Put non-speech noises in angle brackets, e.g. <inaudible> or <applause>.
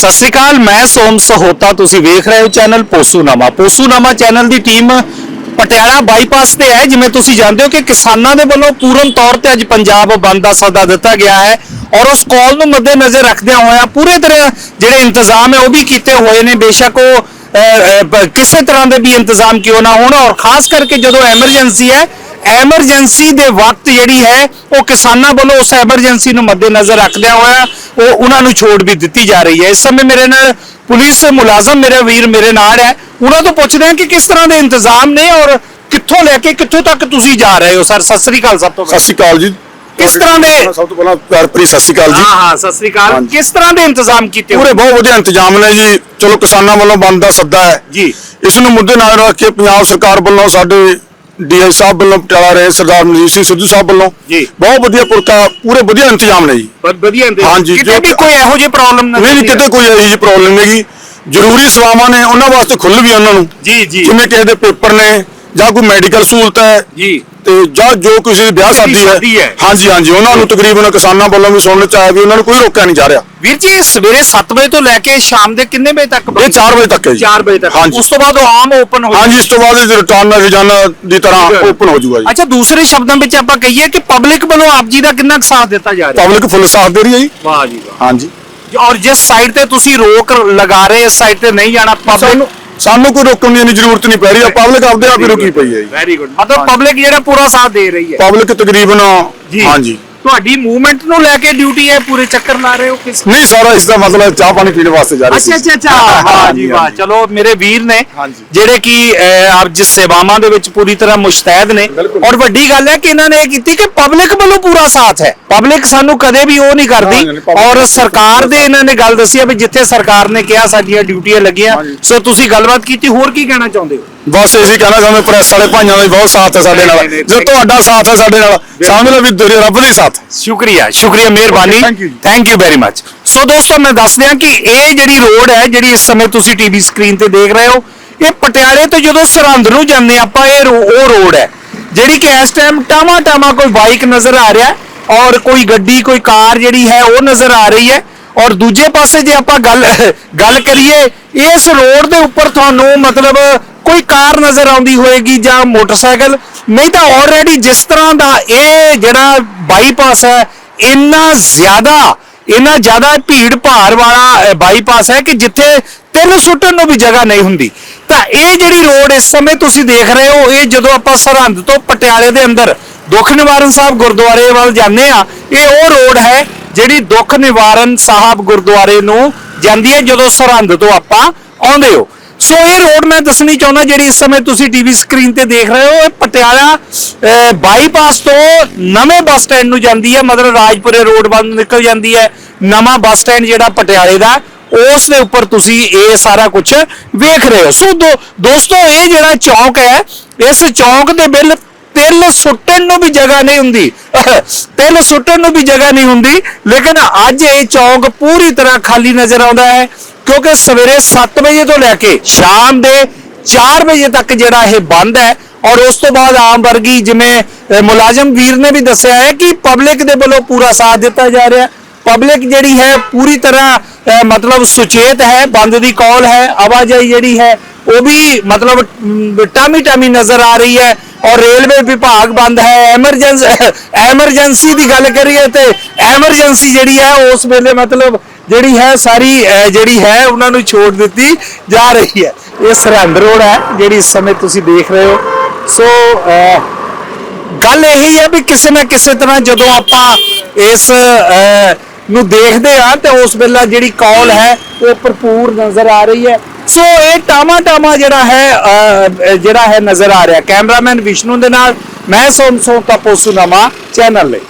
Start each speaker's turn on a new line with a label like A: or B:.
A: ਸਤਿ ਸ਼੍ਰੀ ਅਕਾਲ, ਮੈਂ ਸੋਮ ਸਹੋਤਾ, ਤੁਸੀਂ ਵੇਖ ਰਹੇ ਹੋ ਚੈਨਲ ਪੋਸੂਨਾਮਾ। ਪੋਸੂਨਾਮਾ ਚੈਨਲ ਦੀ ਟੀਮ ਪਟਿਆਲਾ ਬਾਈਪਾਸ ਤੇ ਹੈ, ਜਿਵੇਂ ਤੁਸੀਂ ਜਾਣਦੇ ਹੋ ਕਿ ਕਿਸਾਨਾਂ ਦੇ ਵੱਲੋਂ ਪੂਰਨ ਤੌਰ ਤੇ ਅੱਜ ਪੰਜਾਬ ਬੰਦ ਦਾ ਸੱਦਾ ਦਿੱਤਾ ਗਿਆ ਹੈ ਔਰ ਉਸ ਕਾਲ ਨੂੰ ਮੱਦੇਨਜ਼ਰ ਰੱਖਦਿਆਂ ਹੋਇਆਂ ਪੂਰੇ ਤਰ੍ਹਾਂ ਜਿਹੜੇ ਇੰਤਜ਼ਾਮ ਹੈ ਉਹ ਵੀ ਕੀਤੇ ਹੋਏ ਨੇ। ਬੇਸ਼ੱਕ ਉਹ ਕਿਸੇ ਤਰ੍ਹਾਂ ਦੇ ਵੀ ਇੰਤਜ਼ਾਮ ਕਿਉਂ ਨਾ ਹੋਣ ਔਰ ਖਾਸ ਕਰਕੇ ਜਦੋਂ ਐਮਰਜੈਂਸੀ ਹੈ ਐਮਰਜੈਂਸੀ ਦੇ ਵਕਤ ਜਿਹੜੀ ਹੈ ਉਹ ਕਿਸਾਨਾਂ ਵੱਲੋਂ ਉਸ ਐਮਰਜੈਂਸੀ ਨੂੰ ਮੱਦੇਨਜ਼ਰ ਰੱਖਦਿਆਂ ਹੋਇਆ ਉਹ ਉਹਨਾਂ ਨੂੰ ਛੋਟ ਵੀ ਦਿੱਤੀ ਜਾ ਰਹੀ ਹੈ। ਇਸ ਸਮੇਂ ਮੇਰੇ ਨਾਲ ਪੁਲਿਸ ਮੁਲਾਜ਼ਮ ਮੇਰੇ ਵੀਰ ਮੇਰੇ ਨਾਲ ਹੈ। ਉਹਨਾਂ ਤੋਂ ਪੁੱਛਦੇ ਹਾਂ ਕਿ ਕਿਸ ਤਰ੍ਹਾਂ ਦੇ ਇੰਤਜ਼ਾਮ ਨੇ ਔਰ ਕਿੱਥੋਂ ਲੈ ਕੇ ਕਿੱਥੋਂ ਤੱਕ ਤੁਸੀਂ ਜਾ ਰਹੇ ਹੋ? ਸਰ ਸਤਿ ਸ੍ਰੀ ਅਕਾਲ ਸਭ ਤੋਂ
B: ਸਤਿ ਸ਼੍ਰੀ ਅਕਾਲ ਜੀ।
A: ਕਿਸ ਤਰ੍ਹਾਂ ਦੇ-
B: ਸਭ ਤੋਂ ਪਹਿਲਾਂ ਪਿਆਰ ਭਰੀ ਸਤਿ ਸ਼੍ਰੀ ਅਕਾਲ ਜੀ।
A: ਹਾਂ ਹਾਂ ਸਤਿ ਸ੍ਰੀ ਅਕਾਲ।
B: ਹਾਂਜੀ।
A: ਕਿਸ ਤਰ੍ਹਾਂ ਦੇ ਇੰਤਜ਼ਾਮ ਕੀਤੇ
B: ਪੂਰੇ
A: ਹੋਏ
B: ਬਹੁਤ ਵਧੀਆ ਇੰਤਜ਼ਾਮ ਨੇ ਜੀ। ਚਲੋ ਕਿਸਾਨਾਂ ਵੱਲੋਂ ਬੰਦ ਦਾ ਸੱਦਾ ਹੈ।
A: ਜੀ।
B: ਇਸ ਨੂੰ ਮੁੱਦੇ ਨਾਲ ਰੱਖ ਕੇ ਪੰਜਾਬ ਸਰਕਾਰ ਵੱਲੋਂ ਸਾਡੇ ਡੀਆਈ ਸਾਹਿਬ ਵੱਲੋਂ ਪਟਿਆਲਾ ਰਹੇ ਸਰਦਾਰ ਮਨਜੀਤ ਸਿੰਘ ਸਿੱਧੂ ਸਾਹਿਬ ਵੱਲੋਂ।
A: ਜੀ।
B: ਬਹੁਤ ਵਧੀਆ ਪੁਰਕਾ ਪੂਰੇ ਵਧੀਆ ਇੰਤਜ਼ਾਮ ਨੇ ਜੀ।
A: ਬਹੁਤ ਵਧੀਆ ਇੰਤਜ਼ਾਮ।
B: ਹਾਂਜੀ,
A: ਕਿਤੇ
B: ਜੋ
A: ਵੀ
B: ਕਿ-
A: ਕੋਈ ਇਹੋ ਜਿਹੀ ਪ੍ਰੋਬਲਮ ਨਾ
B: ਨਹੀਂ ਜੀ ਕਿਤੇ ਕੋਈ ਇਹੋ ਜਿਹੀ ਪ੍ਰੋਬਲਮ ਨਹੀਂ ਗੀ ਜ਼ਰੂਰੀ ਸੇਵਾਵਾਂ ਨੇ ਉਹਨਾਂ ਵਾਸਤੇ ਖੁੱਲ ਵੀ ਉਹਨਾਂ ਨੂੰ।
A: ਜੀ ਜੀ।
B: ਜਿਵੇਂ ਕਿਸੇ ਦੇ ਪੇਪਰ ਨੇ ਜਾਂ ਕੋਈ ਮੈਡੀਕਲ ਸਹੂਲਤ ਹੈ
A: ਜੀ।
B: ਤੇ ਜਾਂ ਜੋ ਕਿਸੇ ਦੀ ਵਿਆਹ ਸ਼ਾਦੀ
A: ਹੈ।
B: ਹਾਂਜੀ ਹਾਂਜੀ ਉਹਨਾਂ ਨੂੰ ਤਕਰੀਬਨ ਕਿਸਾਨਾਂ ਵੱਲੋਂ ਵੀ ਸੁਣਨ ਚ ਆਇਆ ਵੀ ਉਹਨਾਂ ਨੂੰ ਕੋਈ ਰੋਕਿਆ ਨਹੀਂ ਜਾ ਰਿਹਾ।
A: ਵੀਰ ਜੀ ਇਹ ਸਵੇਰੇ 7 ਵਜੇ ਤੋਂ ਲੈ ਕੇ ਸ਼ਾਮ ਦੇ ਕਿੰਨੇ ਵਜੇ ਤੱਕ
B: ਇਹ 4 ਵਜੇ ਤੱਕ ਹੈ ਜੀ।
A: 4 ਵਜੇ ਤੱਕ। ਉਸ ਤੋਂ ਬਾਅਦ ਉਹ ਆਮ ਓਪਨ ਹੋ
B: ਹਾਂਜੀ ਇਸ ਤੋਂ ਬਾਅਦ ਇਹ ਰਿਟਰਨ ਰੋਜ਼ਾਨਾ ਦੀ ਤਰ੍ਹਾਂ। ਓਪਨ ਹੋ। ਜਾਊਗਾ ਜੀ।
A: ਅੱਛਾ ਦੂਸਰੇ ਸ਼ਬਦਾਂ ਵਿੱਚ ਆਪਾਂ ਕਹੀਏ ਕਿ ਪਬਲਿਕ ਵੱਲੋਂ ਆਪ ਜੀ ਦਾ ਕਿੰਨਾ ਸਾਥ ਦਿੱਤਾ ਜਾ ਰਿਹਾ?
B: ਪਬਲਿਕ ਫੁੱਲ ਸਾਥ ਦੇ ਰਹੀ ਹੈ ਜੀ।
A: ਵਾਹ ਜੀ ਵਾਹ।
B: ਹਾਂਜੀ।
A: ਔਰ ਜਿਸ ਸਾਈਡ ਤੇ ਤੁਸੀਂ ਰੋਕ ਲਗਾ ਰਹੇ ਇਸ ਸਾਈਡ ਤੇ ਨਹੀਂ ਜਾਣਾ ਪਬਲਿਕ
B: ਸਾਨੂੰ ਕੋਈ ਰੋਕਣ ਦੀ ਜ਼ਰੂਰਤ ਨਹੀਂ ਪੈ ਰਹੀ ਹੈ ਪਬਲਿਕ ਆਪਦੇ ਆਪ ਹੀ ਰੁਕੀ ਪਈ ਹੈ ਜੀ।
A: ਵੈਰੀ ਗੁੱਡ ਮਤਲਬ ਪਬਲਿਕ ਜਿਹੜਾ ਪੂਰਾ ਸਾਥ ਦੇ ਰਹੀ ਹੈ।
B: ਪਬਲਿਕ ਤਕਰੀਬਨ। ਹਾਂਜੀ।
A: ਤੁਹਾਡੀ ਮੂਵਮੈਂਟ ਨੂੰ ਲੈ ਕੇ ਡਿਊਟੀ ਹੈ ਪੂਰੇ ਚੱਕਰ ਲਾ ਰਹੇ ਹੋ ਕਿਸ
B: ਨਹੀਂ ਸਾਰਾ ਇਸ ਦਾ ਮਤਲਬ ਚਾਹ ਪਾਣੀ ਪੀਣ ਵਾਸਤੇ ਜਾ ਰਹੇ
A: ਅੱਛਾ ਅੱਛਾ ਅੱਛਾ। ਵਾਹ ਜੀ ਵਾਹ ਚਲੋ ਮੇਰੇ ਵੀਰ ਨੇ। ਜਿਹੜੇ ਕਿ ਆਪ ਜਿਸ ਸੇਵਾਵਾਂ ਦੇ ਵਿੱਚ ਪੂਰੀ ਤਰ੍ਹਾਂ ਮੁਸ਼ਤੈਦ ਨੇ। ਔਰ ਵੱਡੀ ਗੱਲ ਹੈ ਕਿ ਇਹਨਾਂ ਨੇ ਇਹ ਕੀਤੀ ਕਿ ਪਬਲਿਕ ਵੱਲੋਂ ਪੂਰਾ ਸਾਥ ਹੈ। ਪਬਲਿਕ ਸਾਨੂੰ ਕਦੇ ਵੀ ਉਹ ਨਹੀਂ ਕਰਦੀ। ਔਰ ਸਰਕਾਰ ਦੇ ਇਹਨਾਂ ਨੇ ਗੱਲ ਦੱਸੀ ਹੈ ਵੀ ਜਿੱਥੇ ਸਰਕਾਰ ਨੇ ਕਿਹਾ ਸਾਡੀਆਂ ਡਿਊਟੀਆਂ ਲੱਗੀਆਂ। ਸੋ ਤੁਸੀਂ ਗੱਲਬਾਤ ਕੀਤੀ ਹੋਰ ਕੀ ਕਹਿਣਾ ਚਾਹੁੰਦੇ ਹੋ?
B: ਬਸ ਇਹੀ ਕਹਿਣਾ ਚਾਹੁੰਦੇ ਪ੍ਰੈਸ ਵਾਲੇ ਭਾਈਆਂ ਦਾ ਵੀ ਬਹੁਤ ਸਾਥ ਹੈ ਸਾਡੇ ਨਾਲ ਜੋ। ਤੁਹਾਡਾ ਸਾਥ ਹੈ ਸਾਡੇ ਨਾਲ ਸਮਝ ਲਓ ਵੀ ਦੁਰੇ ਰੱਬ ਦੀ ਸਾਥ।
A: ਸ਼ੁਕਰੀਆ ਸ਼ੁਕਰੀਆ ਮਿਹਰਬਾਨੀ। Thank you very much so ਦੋਸਤੋ ਮੈਂ ਦੱਸ ਦਿਆਂ ਕਿ ਇਹ ਜਿਹੜੀ ਰੋਡ ਹੈ ਜਿਹੜੀ ਇਸ ਸਮੇਂ ਤੁਸੀਂ ਟੀਵੀ ਸਕਰੀਨ ਤੇ ਦੇਖ ਰਹੇ ਹੋ ਇਹ ਪਟਿਆਲੇ ਤੋਂ ਜਦੋਂ ਸਰਹੰਦ ਨੂੰ ਜਾਂਦੇ ਆਪਾਂ ਇਹ ਉਹ ਰੋਡ ਹੈ ਜਿਹੜੀ ਕਿ ਇਸ ਟਾਈਮ ਟਾਮਾ ਟਾਮਾ ਕੋਈ ਬਾਈਕ ਨਜ਼ਰ ਆ ਰਿਹਾ ਔਰ ਕੋਈ ਗੱਡੀ ਕੋਈ ਕਾਰ ਜਿਹੜੀ ਹੈ ਉਹ ਨਜ਼ਰ ਆ ਰਹੀ ਹੈ ਔਰ ਦੂਜੇ ਪਾਸੇ ਜੇ ਆਪਾਂ ਗੱਲ ਗੱਲ ਕਰੀਏ ਇਸ ਰੋਡ ਦੇ ਉੱਪਰ ਤੁਹਾਨੂੰ ਮਤਲਬ ਕੋਈ ਕਾਰ ਨਜ਼ਰ ਆਉਂਦੀ ਹੋਏਗੀ ਜਾਂ ਮੋਟਰਸਾਈਕਲ, ਨਹੀਂ ਤਾਂ ਆਲਰੇਡੀ ਜਿਸ ਤਰ੍ਹਾਂ ਦਾ ਇਹ ਜਿਹੜਾ ਬਾਈਪਾਸ ਹੈ, ਇੰਨਾ ਜ਼ਿਆਦਾ ਇੰਨਾ ਜ਼ਿਆਦਾ ਭੀੜ ਭਾੜ ਵਾਲਾ ਬਾਈਪਾਸ ਹੈ ਕਿ ਜਿੱਥੇ ਤਿੰਨ ਸੁੱਟਣ ਨੂੰ ਵੀ ਜਗ੍ਹਾ ਨਹੀਂ ਹੁੰਦੀ। ਤਾਂ ਇਹ ਜਿਹੜੀ ਰੋਡ ਇਸ ਸਮੇਂ ਤੁਸੀਂ ਦੇਖ ਰਹੇ ਹੋ, ਇਹ ਜਦੋਂ ਆਪਾਂ ਸਰਹੰਦ ਤੋਂ ਪਟਿਆਲੇ ਦੇ ਅੰਦਰ ਦੁੱਖ ਨਿਵਾਰਨ ਸਾਹਿਬ ਗੁਰਦੁਆਰੇ ਵੱਲ ਜਾਂਦੇ ਆ ਇਹ ਉਹ ਰੋਡ ਹੈ ਜਿਹੜੀ ਦੁੱਖ ਨਿਵਾਰਨ ਸਾਹਿਬ ਗੁਰਦੁਆਰੇ ਨੂੰ ਜਾਂਦੀ ਹੈ ਜਦੋਂ ਸਰਹੰਦ ਤੋਂ ਆਪਾਂ ਆਉਂਦੇ ਹੋ। ਸੋ ਇਹ ਰੋਡ ਮੈਂ ਦੱਸਣੀ ਚਾਹੁੰਦਾ ਜਿਹੜੀ ਇਸ ਸਮੇਂ ਤੁਸੀਂ ਟੀਵੀ ਸਕਰੀਨ ਤੇ ਦੇਖ ਰਹੇ ਹੋ ਇਹ ਪਟਿਆਲਾ ਅਹ, ਬਾਈਪਾਸ ਤੋਂ ਨਵੇਂ ਬੱਸ ਸਟੈਂਡ ਨੂੰ ਜਾਂਦੀ ਹੈ ਮਤਲਬ ਰਾਜਪੁਰੇ ਰੋਡ ਵੱਲ ਨੂੰ ਨਿਕਲ ਜਾਂਦੀ ਹੈ ਨਵਾਂ ਬੱਸ ਸਟੈਂਡ ਜਿਹੜਾ ਪਟਿਆਲੇ ਦਾ ਉਸ ਦੇ ਉੱਪਰ ਤੁਸੀਂ ਇਹ ਸਾਰਾ ਕੁਝ ਵੇਖ ਰਹੇ ਹੋ। ਸੋ ਦੋ- ਦੋਸਤੋ ਇਹ ਜਿਹੜਾ ਚੌਂਕ ਹੈ ਇਸ ਚੌਂਕ ਦੇ ਬਿੱਲ ਤਿਲ ਸੁੱਟਣ ਨੂੰ ਵੀ ਜਗ੍ਹਾ ਨਹੀਂ ਹੁੰਦੀ। <laughs> ਤਿਲ ਸੁੱਟਣ ਨੂੰ ਵੀ ਜਗ੍ਹਾ ਨਹੀਂ ਹੁੰਦੀ ਲੇਕਿਨ ਅੱਜ ਇਹ ਚੌਂਕ ਪੂਰੀ ਤਰ੍ਹਾਂ ਖਾਲੀ ਨਜ਼ਰ ਆਉਂਦਾ ਹੈ। ਕਿਉਂਕਿ ਸਵੇਰੇ 7 ਵਜੇ ਤੋਂ ਲੈ ਕੇ ਸ਼ਾਮ ਦੇ 4 ਵਜੇ ਤੱਕ ਜਿਹੜਾ ਇਹ ਬੰਦ ਹੈ। ਔਰ ਉਸ ਤੋਂ ਬਾਅਦ ਆਮ ਵਰਗੀ ਜਿਵੇਂ ਮੁਲਾਜ਼ਮ ਵੀਰ ਨੇ ਵੀ ਦੱਸਿਆ ਹੈ ਕਿ ਪਬਲਿਕ ਦੇ ਵੱਲੋਂ ਪੂਰਾ ਸਾਥ ਦਿੱਤਾ ਜਾ ਰਿਹਾ ਪਬਲਿਕ ਜਿਹੜੀ ਹੈ ਪੂਰੀ ਤਰ੍ਹਾਂ ਮਤਲਬ ਸੁਚੇਤ ਹੈ, ਬੰਦ ਦੀ ਕਾਲ ਹੈ, ਆਵਾਜਾਈ ਜਿਹੜੀ ਹੈ, ਉਹ ਵੀ ਮਤਲਬ ਟਾਮੀ ਟਾਮੀ ਨਜ਼ਰ ਆ ਰਹੀ ਹੈ। ਔਰ ਰੇਲਵੇ ਵਿਭਾਗ ਬੰਦ ਹੈ ਐਮਰਜੈਂਸੀ ਐਮਰਜੈਂਸੀ ਦੀ ਗੱਲ ਕਰੀਏ ਤੇ ਐਮਰਜੈਂਸੀ ਜਿਹੜੀ ਹੈ, ਉਸ ਵੇਲੇ ਮਤਲਬ ਜਿਹੜੀ ਹੈ ਸਾਰੀ ਜਿਹੜੀ ਹੈ ਉਹਨਾਂ ਨੂੰ ਛੋਟ ਦਿੱਤੀ ਜਾ ਰਹੀ ਹੈ। ਇਹ ਸਰਹੰਦ ਰੋਡ ਹੈ ਜਿਹੜੀ ਇਸ ਸਮੇਂ ਤੁਸੀਂ ਦੇਖ ਰਹੇ ਹੋ। ਸੋ ਅਹ, ਗੱਲ ਇਹੀ ਹੈ ਵੀ ਕਿਸੇ ਨਾ ਕਿਸੇ ਤਰ੍ਹਾਂ ਜਦੋਂ ਆਪਾਂ ਇਸ ਨੂੰ ਦੇਖਦੇ ਆ ਤੇ ਉਸ ਵੇਲੇ ਜਿਹੜੀ ਕਾਲ ਹੈ ਉਹ ਭਰਪੂਰ ਨਜ਼ਰ ਆ ਰਹੀ ਹੈ। ਸੋ ਇਹ ਟਾਮਾ ਟਾਮਾ ਜਿਹੜਾ ਹੈ ਜਿਹੜਾ ਹੈ ਨਜ਼ਰ ਆ ਰਿਹਾ। ਕੈਮਰਾਮੈਨ ਵਿਸ਼ਨੂੰ ਦੇ ਨਾਲ ਮੈਂ ਸੋਮ ਸੋਮ ਦਾ ਪੋਸੂਨਾਮਾ ਚੈਨਲ ਲਈ।